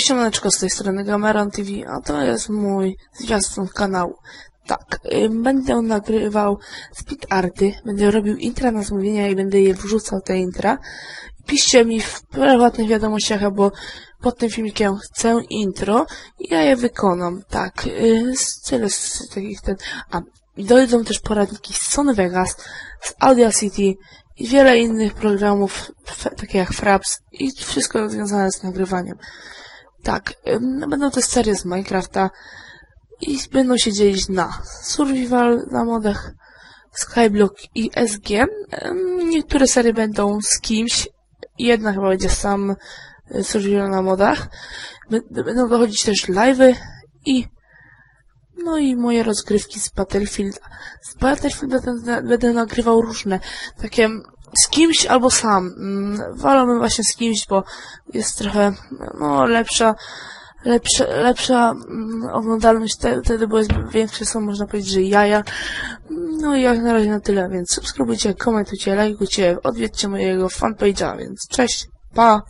Siemaneczko, z tej strony Gameron TV, a to jest mój zwiastun kanału. Tak, ym, będę nagrywał speed arty, będę robił intra na zamówienia i będę je wrzucał, te intra. Piszcie mi w prywatnych wiadomościach albo pod tym filmikiem chcę intro i ja je wykonam. Tak, z- tyle z takich ten... A, dojdą też poradniki z Sony Vegas, z Audacity i wiele innych programów, takie jak Fraps i wszystko związane z nagrywaniem. Tak, ym, będą też serie z Minecrafta i będą się dzielić na Survival na modach Skyblock i SG. Niektóre serie będą z kimś, jedna chyba będzie sam y, Survival na modach. Bę- Będą wychodzić też live'y i no i moje rozgrywki z Battlefield. Z Battlefield będę, będę nagrywał różne, takie z kimś albo sam. Mm, Wolałbym właśnie z kimś, bo jest trochę no, lepsza, lepsza, lepsza mm, oglądalność te- wtedy, bo jest większe są, można powiedzieć, że jaja. No i jak na razie na tyle, więc subskrybujcie, komentujcie, lajkujcie, odwiedźcie mojego fanpage'a, więc cześć, pa!